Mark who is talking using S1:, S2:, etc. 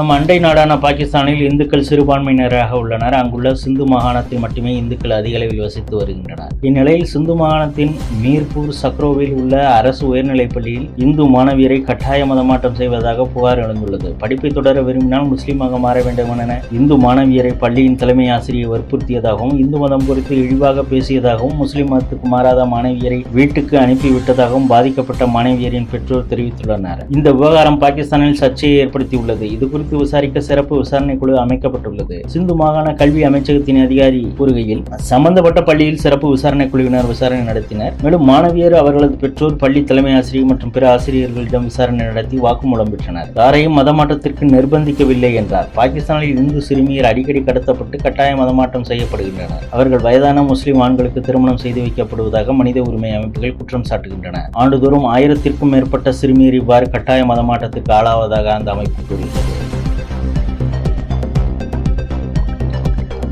S1: நம் அண்டை நாடான பாகிஸ்தானில் இந்துக்கள் சிறுபான்மையினராக உள்ளனர். அங்குள்ள சிந்து மாகாணத்தில் மட்டுமே இந்துக்கள் அதிக அளவில் வசித்து வருகின்றனர். இந்நிலையில் சிந்து மாகாணத்தின் மீர்பூர் சக்ரோவில் உள்ள அரசு உயர்நிலைப் பள்ளியில் இந்து மாணவியரை கட்டாய மதமாற்றம் செய்வதாக புகார் எழுந்துள்ளது. படிப்பை தொடர விரும்பினால் முஸ்லீமாக மாற வேண்டும் என இந்து மாணவியரை பள்ளியின் தலைமை ஆசிரியை வற்புறுத்தியதாகவும் இந்து மதம் குறித்து இழிவாக பேசியதாகவும் முஸ்லிம் மதத்துக்கு மாறாத மாணவியரை வீட்டுக்கு அனுப்பிவிட்டதாகவும் பாதிக்கப்பட்ட மாணவியரின் பெற்றோர் தெரிவித்துள்ளனர். இந்த விவகாரம் பாகிஸ்தானில் சர்ச்சையை ஏற்படுத்தியுள்ளது. இது குறித்து விசாரிக்க சிறப்பு விசாரணை குழு அமைக்கப்பட்டுள்ளது. சிந்து மாகாண கல்வி அமைச்சகத்தின் அதிகாரி கூறுகையில் சம்பந்தப்பட்ட பள்ளியில் சிறப்பு விசாரணை குழுவினர் விசாரணை நடத்தினர். மேலும் மாணவியர் அவர்களது பெற்றோர் பள்ளி தலைமை ஆசிரியர் மற்றும் பிற ஆசிரியர்களிடம் விசாரணை நடத்தி வாக்குமூலம் பெற்றனர். யாரையும் மதமாற்றத்திற்கு நிர்பந்திக்கவில்லை என்றார். பாகிஸ்தானில் இந்து சிறுமியர் அடிக்கடி கடத்தப்பட்டு கட்டாய மதமாற்றம் செய்யப்படுகின்றனர். அவர்கள் வயதான முஸ்லிம் ஆண்களுக்கு திருமணம் செய்து வைக்கப்படுவதாக மனித உரிமை அமைப்புகள் குற்றம் சாட்டுகின்றன. ஆண்டுதோறும் ஆயிரத்திற்கும் மேற்பட்ட சிறுமியர் இவ்வாறு கட்டாய மதமாற்றத்திற்கு ஆளாவதாக அந்த அமைப்பு கூறியுள்ளது.